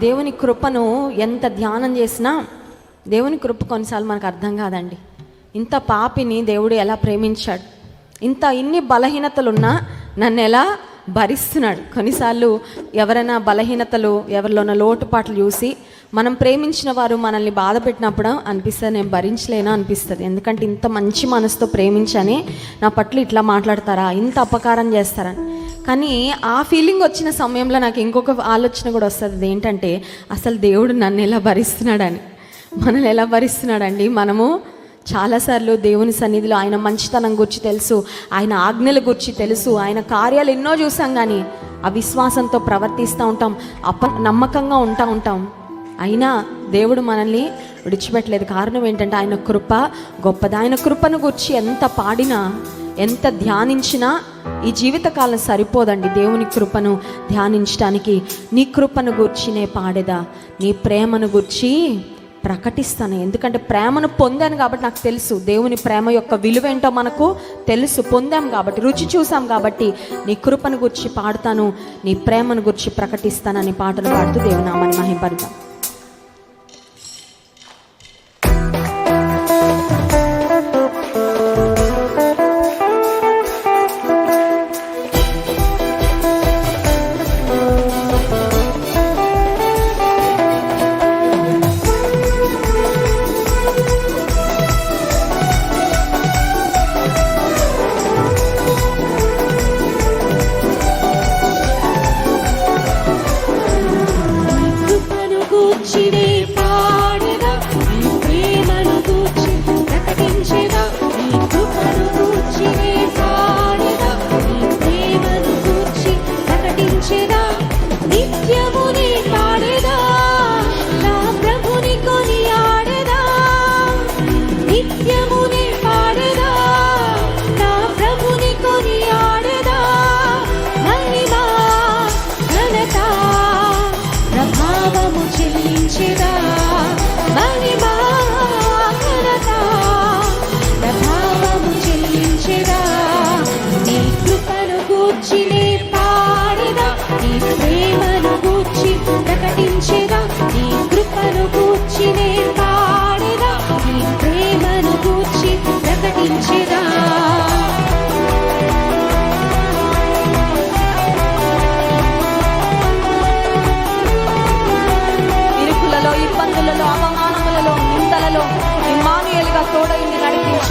దేవుని కృపను ఎంత ధ్యానం చేసినా దేవుని కృప కొన్నిసార్లు మనకు అర్థం కాదండి. ఇంత పాపిని దేవుడు ఎలా ప్రేమించాడు? ఇంత ఇన్ని బలహీనతలున్నా నన్ను ఎలా భరిస్తున్నాడు? కొన్నిసార్లు ఎవరైనా బలహీనతలు ఎవరిలోన లోటుపాట్లు చూసి మనం ప్రేమించిన వారు మనల్ని బాధ పెట్టినప్పుడు అనిపిస్తుంది నేను భరించలేనా అనిపిస్తుంది. ఎందుకంటే ఇంత మంచి మనసుతో ప్రేమించని నా పట్ల ఇట్లా మాట్లాడతారా? ఇంత అపకారం చేస్తారని. కానీ ఆ ఫీలింగ్ వచ్చిన సమయంలో నాకు ఇంకొక ఆలోచన కూడా వస్తుంది. ఏంటంటే అసలు దేవుడు నన్ను ఎలా భరిస్తున్నాడని. మనల్ని ఎలా భరిస్తున్నాడండి? మనము చాలాసార్లు దేవుని సన్నిధిలో ఆయన మంచితనం గురించి తెలుసు ఆయన ఆజ్ఞల గురించి తెలుసు ఆయన కార్యాలు ఎన్నో చూసాం కానీ అవిశ్వాసంతో ప్రవర్తిస్తూ ఉంటాం అప నమ్మకంగా ఉంటా ఉంటాం. అయినా దేవుడు మనల్ని విడిచిపెట్టలేదు. కారణం ఏంటంటే ఆయన కృప గొప్పది. ఆయన కృపను గురించి ఎంత పాడినా ఎంత ధ్యానించినా ఈ జీవితకాలం సరిపోదండి దేవుని కృపను ధ్యానించడానికి. నీ కృపను గూర్చినే పాడేదా? నీ ప్రేమను గూర్చి ప్రకటిస్తాను. ఎందుకంటే ప్రేమను పొందాను కాబట్టి నాకు తెలుసు. దేవుని ప్రేమ యొక్క విలువ ఏంటో మనకు తెలుసు. పొందాం కాబట్టి రుచి చూసాం కాబట్టి నీ కృపను గురించి పాడుతాను. నీ ప్రేమను గురించి ప్రకటిస్తానని పాటలు పాడుతూ దేవునామని మహింపడతాం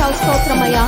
స్తోత్రమయ్యా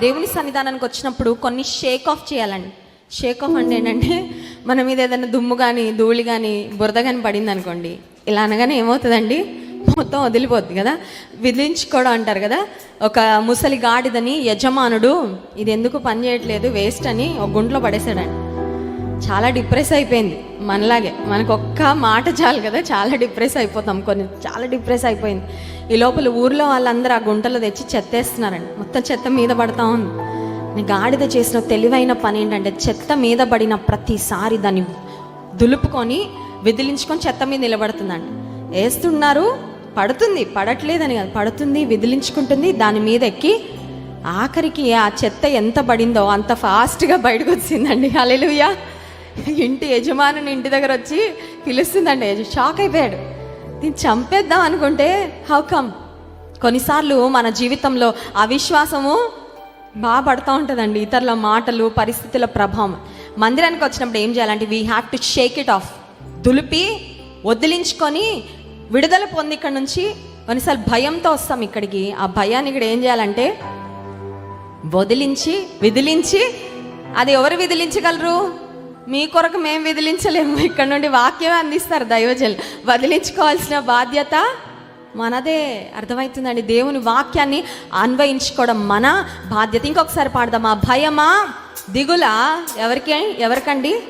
దేవుని సన్నిధానానికి వచ్చినప్పుడు కొన్ని షేక్ ఆఫ్ చేయాలండి. షేక్ ఆఫ్ అంటే ఏంటంటే మన మీద ఏదైనా దుమ్ము కానీ ధూళి కానీ బురద కానీ పడింది అనుకోండి ఇలా అనగానే ఏమవుతుందండి? మొత్తం వదిలిపోద్ది కదా? విధించుకోవడం అంటారు కదా? ఒక ముసలి గాడిదని యజమానుడు ఇది ఎందుకు పని చేయట్లేదు? వేస్ట్ అని ఒక గుంట్లో పడేశాడండి. చాలా డిప్రెస్ అయిపోయింది. మనలాగే మనకు ఒక్క మాట చాలు కదా చాలా డిప్రెస్ అయిపోతాం కొన్ని చాలా డిప్రెస్ అయిపోయింది. ఈ లోపల ఊర్లో వాళ్ళందరూ ఆ గుంటలో తెచ్చి చెత్తేస్తున్నారండి. మొత్తం చెత్త మీద పడతా ఉంది. నీ గాడిద చేసిన తెలివైన పని ఏంటంటే చెత్త మీద పడిన ప్రతిసారి దాన్ని దులుపుకొని విదిలించుకొని చెత్త మీద నిలబడుతుందండి. వేస్తున్నారు పడుతుంది పడట్లేదని కాదు పడుతుంది విదిలించుకుంటుంది దాని మీద ఎక్కి ఆఖరికి ఆ చెత్త ఎంత పడిందో అంత ఫాస్ట్గా బయటకు వచ్చిందండి. అలెలుయా ఇంటి యజమానుని ఇంటి దగ్గర వచ్చి పిలుస్తుందండి. షాక్ అయిపోయాడు. దీన్ని చంపేద్దాం అనుకుంటే హౌ కమ్ కొన్నిసార్లు మన జీవితంలో అవిశ్వాసము బాగా పడుతూ ఉంటుందండి. ఇతరుల మాటలు పరిస్థితుల ప్రభావం. మందిరానికి వచ్చినప్పుడు ఏం చేయాలంటే we have to shake it off దులిపి వదిలించుకొని విడుదల పొంది ఇక్కడ నుంచి కొన్నిసార్లు భయంతో వస్తాం ఇక్కడికి. ఆ భయాన్ని ఇక్కడ ఏం చేయాలంటే వదిలించి విదిలించి అది ఎవరు విదిలించగలరు? మీ కొరకు మేము విదిలించలేము. ఇక్కడ నుండి వాక్యమే అందిస్తారు దైవజల్ వదిలించుకోవాల్సిన బాధ్యత మనదే. అర్థమవుతుందండి? దేవుని వాక్యాన్ని అన్వయించుకోవడం మన బాధ్యత. ఇంకొకసారి పాడదామా? భయమా? దిగులా? ఎవరికి? ఎవరికండి?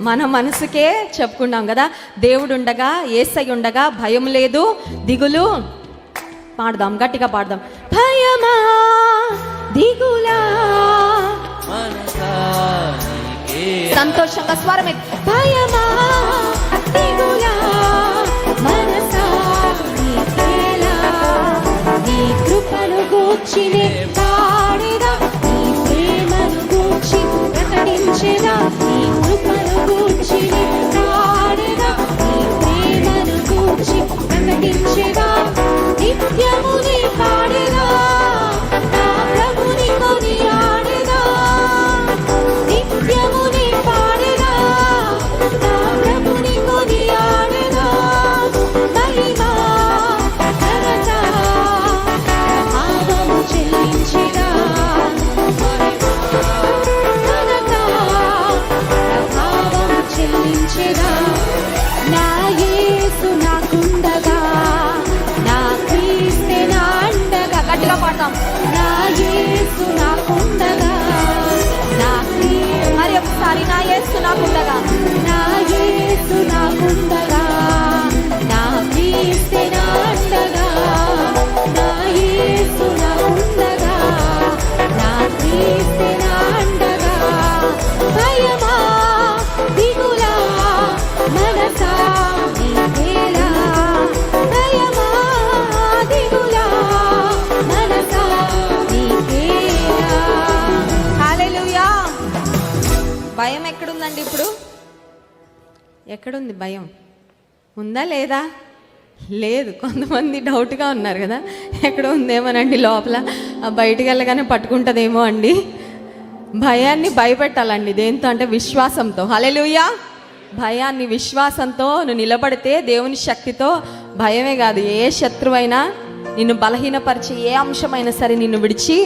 మన మనసుకే చెప్పుకున్నాం కదా. దేవుడు ఉండగా ఏసై ఉండగా భయం లేదు దిగులు. పాడదాం గట్టిగా పాడదాం. భయమా? దిగులా? సంతోషంగా స్వరమే భయమా? దిగులా మనసా? నీ కృపను గూర్చినే యేసు నాకుండగా నా క్రీస్తే నా అండగా గట్టిగా పాడతాం. నా యేసు నాకుండగా నా మరి ఒకసారి నా యేసు నాకుండగా. భయం ఎక్కడుందండి ఇప్పుడు? ఎక్కడుంది భయం? ఉందా లేదా? లేదు కొంతమంది డౌట్గా ఉన్నారు కదా. ఎక్కడ ఉందేమోనండి లోపల. బయటికి వెళ్ళగానే పట్టుకుంటుందేమో అండి. భయాన్ని భయపెట్టాలండి దేంతో అంటే విశ్వాసంతో. హల్లెలూయా! భయాన్ని విశ్వాసంతో నువ్వు నిలబడితే దేవుని శక్తితో భయమే కాదు. ఏ శత్రువైనా నిన్ను బలహీనపరిచి ఏ అంశమైనా సరే నిన్ను విడిచి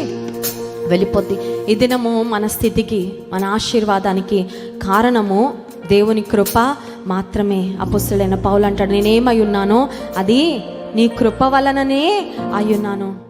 వెళ్ళిపోద్ది. ఈ దినము మన స్థితికి మన ఆశీర్వాదానికి కారణము దేవుని కృప మాత్రమే. అపుస్తుడైన పౌలు అంటాడు నేనేమై ఉన్నానో అది నీ కృప వలననే అయ్యున్నాను